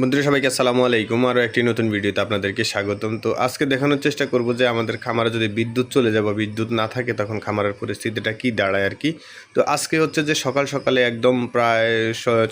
বন্ধুরা, সবাইকে আসসালামু আলাইকুম। আরও একটি নতুন ভিডিওতে আপনাদেরকে স্বাগতম। তো আজকে দেখানোর চেষ্টা করব যে আমাদের খামারে যদি বিদ্যুৎ চলে যায় বা বিদ্যুৎ না থাকে, তখন খামারের পরিস্থিতিটা কি দাঁড়ায় আর কি। তো আজকে হচ্ছে যে সকাল সকালে একদম প্রায়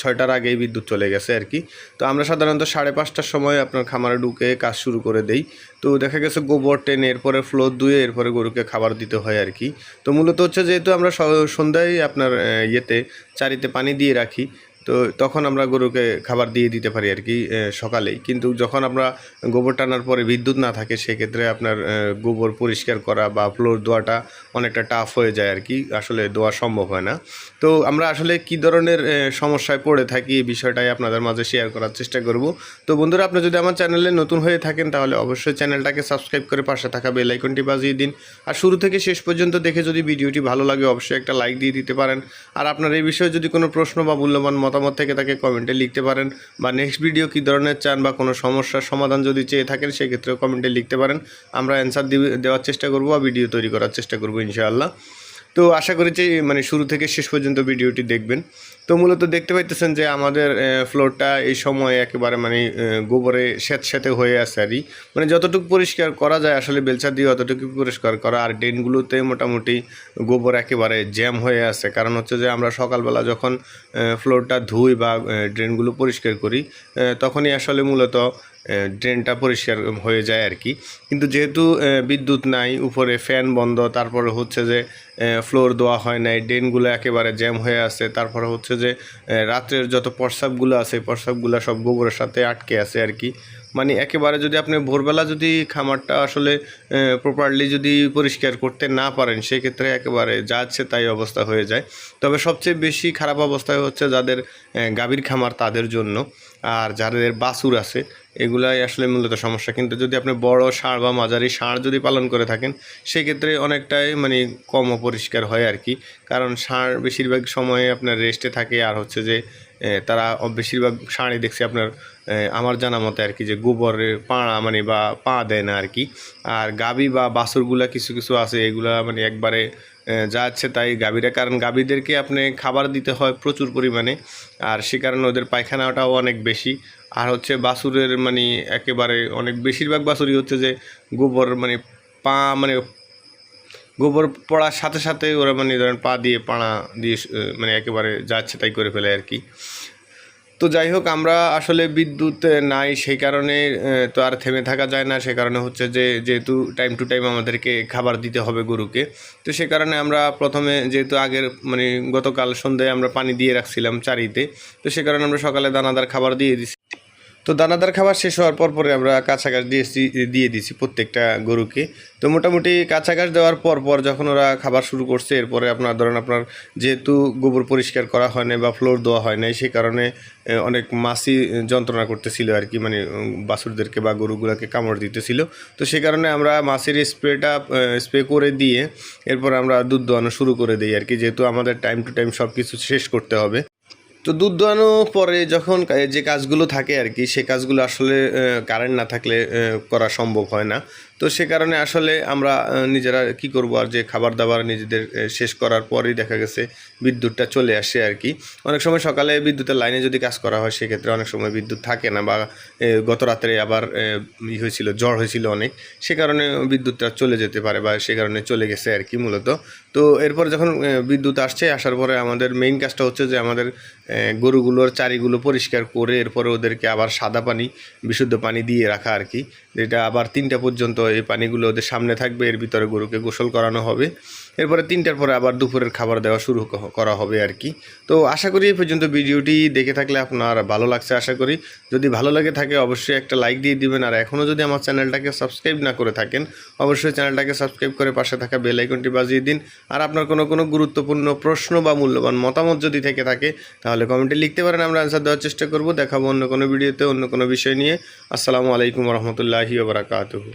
ছয়টার আগেই বিদ্যুৎ চলে গেছে আর কি। তো আমরা সাধারণত সাড়ে পাঁচটার সময় আপনার খামারে ঢুকে কাজ শুরু করে দেই। তো দেখা গেছে গোবর টেনে এরপরে ফ্লোর ধুয়ে এরপরে গরুকে খাবার দিতে হয় আর কি। তো মূলত হচ্ছে যেহেতু আমরা সন্ধ্যায় আপনার ইয়েতে, চারিতে পানি দিয়ে রাখি তো তখন আমরা গরুকে খাবার দিয়ে দিতে পারি আর কি সকালেই। কিন্তু যখন আমরা গোবর টানার পরে বিদ্যুৎ না থাকে, সেক্ষেত্রে আপনার গোবর পরিষ্কার করা বা ফ্লোর ধোয়াটা অনেকটা টাফ হয়ে যায় আর কি, আসলে ধোয়া সম্ভব হয় না। তো আমরা আসলে কি ধরনের সমস্যায় পড়ে থাকি এই বিষয়টাই আপনাদের মাঝে শেয়ার করার চেষ্টা করব। তো বন্ধুরা, আপনি যদি আমার চ্যানেলে নতুন হয়ে থাকেন, তাহলে অবশ্যই চ্যানেলটাকে সাবস্ক্রাইব করে পাশে থাকা বেল আইকনটি বাজিয়ে দিন। আর শুরু থেকে শেষ পর্যন্ত দেখে যদি ভিডিওটি ভালো লাগে, অবশ্যই একটা লাইক দিয়ে দিতে পারেন। আর আপনার এই বিষয়ে যদি কোনো প্রশ্ন বা মূল্যবান মতামত থেকে তাকে কমেন্টে লিখতে পারেন বা নেক্সট ভিডিও কী ধরনের চান বা কোনো সমস্যার সমাধান যদি চেয়ে থাকেন, সেক্ষেত্রেও কমেন্টে লিখতে পারেন। আমরা অ্যান্সার দেওয়ার চেষ্টা করব বা ভিডিও তৈরি করার চেষ্টা করব, ইনশাআল্লাহ। তো আশা করি যে মানে শুরু থেকে শেষ পর্যন্ত ভিডিওটি দেখবেন। তো মূলত দেখতে পাইতেছেন যে, আমাদের ফ্লোরটা এই সময় একেবারে মানে গোবরে স্যাঁতস্যাঁতে হয়ে আছে আর মানে যতটুকু পরিষ্কার করা যায়, আসলে বেলচা দিয়ে অতটুকু পরিষ্কার করা, আর ড্রেনগুলোতে মোটামুটি গোবর একেবারে জ্যাম হয়ে আছে। কারণ হচ্ছে যে, আমরা সকালবেলা যখন ফ্লোরটা ধুই বা ড্রেনগুলো পরিষ্কার করি তখনই আসলে মূলত ড্রেনটা পরিষ্কার হয়ে যায় আর কি। কিন্তু যেহেতু বিদ্যুৎ নাই, উপরে ফ্যান বন্ধ, তারপরে হচ্ছে যে ফ্লোর দেওয়া হয় নাই ড্রেনগুলো একেবারে জ্যাম হয়ে আছে। তারপরে হচ্ছে যে রাত্রের যত প্রস্রাবগুলো আছে প্রস্রাবগুলো সব গোবরের সাথে আটকে আছে আর কি। মানে একেবারে যদি আপনি ভোরবেলা যদি খামারটা আসলে প্রপারলি যদি পরিষ্কার করতে না পারেন, সেক্ষেত্রে একেবারে যা আছে তাই অবস্থা হয়ে যায়। তবে সবচেয়ে বেশি খারাপ অবস্থায় হচ্ছে যাদের গাভীর খামার তাদের জন্য, আর যাদের বাছুর আছে, এগুলাই আসলে মূলত সমস্যা। কিন্তু যদি আপনি বড় ষাঁড় বা মাঝারি ষাঁড় যদি পালন করে থাকেন, সেক্ষেত্রে অনেকটাই মানে কম অপরিষ্কার হয় আর কি। কারণ ষাঁড় বেশিরভাগ সময়ে আপনার রেস্টে থাকে আর হচ্ছে যে তারা বেশিরভাগ ষাঁড়ই দেখছি আপনার আমার জানা মতে আর কি যে গোবরের পাড়া মানে বা পা দেয় না আর কি। আর গাবি বা বাছুরগুলা কিছু কিছু আছে, এগুলা মানে একবারে যাচ্ছে তাই গাভীরা কারণ গাভীদেরকে আপনি খাবার দিতে হয় প্রচুর পরিমাণে। আর সে কারণে ওদের পায়খানাটাও অনেক বেশি। আর হচ্ছে বাছুরের মানে একেবারে অনেক, বেশিরভাগ বাছুরই হচ্ছে যে গোবর মানে পা মানে গোবর পড়ার সাথে সাথে ওরা মানে ধরেন পা দিয়ে পাড়া দিয়ে মানে একেবারে যাচ্ছে তাই করে ফেলে আর কি। তো যাই হোক, আমরা আসলে বিদ্যুৎ নাই সেই কারণে তো আর থেমে থাকা যায় না। সে কারণে হচ্ছে যে, যেহেতু টাইম টু টাইম আমাদেরকে খাবার দিতে হবে গরুকে, তো সে কারণে আমরা প্রথমে যেহেতু আগের মানে গতকাল সন্ধ্যায় আমরা পানি দিয়ে রাখছিলাম চারিতে, তো সে কারণে আমরা সকালে দানাদার খাবার দিয়ে দিছি। তো দানাদার খাবার শেষ হওয়ার পর পরে আমরা কাঁচা ঘাস দিয়েছি দিয়ে দিছি প্রত্যেকটা গরুকে। তো মোটামুটি কাঁচা ঘাস দেওয়ার পর পর যখন ওরা খাবার শুরু করছে, এরপরে আপনার ধরেন আপনার যেহেতু গোবর পরিষ্কার করা হয় নাই বা ফ্লোর দেওয়া হয় নাই, সেই কারণে অনেক মাছি যন্ত্রণা করতেছিল আর কি মানে বাছুরদেরকে বা গরুগুলোকে কামড় দিতেছিল। তো সেই কারণে আমরা মাছের স্প্রেটা স্প্রে করে দিয়ে এরপর আমরা দুধ দোয়ানো শুরু করে দিই আর কি, যেহেতু আমাদের টাইম টু টাইম সব কিছু শেষ করতে হবে। তো দুধ দোয়ানো পরে যখন যে কাজগুলো থাকে আর কি, সে কাজগুলো আসলে কারেন্ট না থাকলে করা সম্ভব হয় না। তো সে কারণে আসলে আমরা নিজেরা কি করব আর যে খাবার দাবার নিজেদের শেষ করার পরেই দেখা গেছে বিদ্যুৎটা চলে আসে আর কি। অনেক সময় সকালে বিদ্যুতের লাইনে যদি কাজ করা হয়, সেক্ষেত্রে অনেক সময় বিদ্যুৎ থাকে না বা গত রাত্রে আবার ই হয়েছিল, জ্বর হয়েছিল অনেক। সে কারণে বিদ্যুৎটা চলে যেতে পারে বা সে কারণে চলে গেছে আর কি মূলত। তো এরপর যখন বিদ্যুৎ আসছে, আসার পরে আমাদের মেইন কাজটা হচ্ছে যে আমাদের গরুগুলোর চারিগুলো পরিষ্কার করে এরপরে ওদেরকে আবার সাদা পানি, বিশুদ্ধ পানি দিয়ে রাখা আর কি। যেটা আবার তিনটা পর্যন্ত এই পানিগুলো ওদের সামনে থাকবে, এর ভিতরে গরুকে গোসল করানো হবে। এরপরে তিনটার পরে আবার দুপুরের খাবার দেওয়া শুরু করা হবে আর কি। তো আশা করি এই পর্যন্ত ভিডিওটি দেখে থাকলে আপনার ভালো লাগছে আশা করি। যদি ভালো লাগে থাকে অবশ্যই একটা লাইক দিয়ে দিবেন। আর এখনও যদি আমার চ্যানেলটাকে সাবস্ক্রাইব না করে থাকেন, অবশ্যই চ্যানেলটাকে সাবস্ক্রাইব করে পাশে থাকা বেল আইকনটি বাজিয়ে দিন। আর আপনার কোনো কোনো গুরুত্বপূর্ণ প্রশ্ন বা মূল্যবান মতামত যদি থেকে থাকে, তাহলে কমেন্টে লিখতে পারেন, আমরা অ্যান্সার দেওয়ার চেষ্টা করব। দেখাবো অন্য কোনো ভিডিওতে অন্য কোনো বিষয় নিয়ে। আসসালামু আলাইকুম রহমতুল্লাহি ওবরাকাতুহু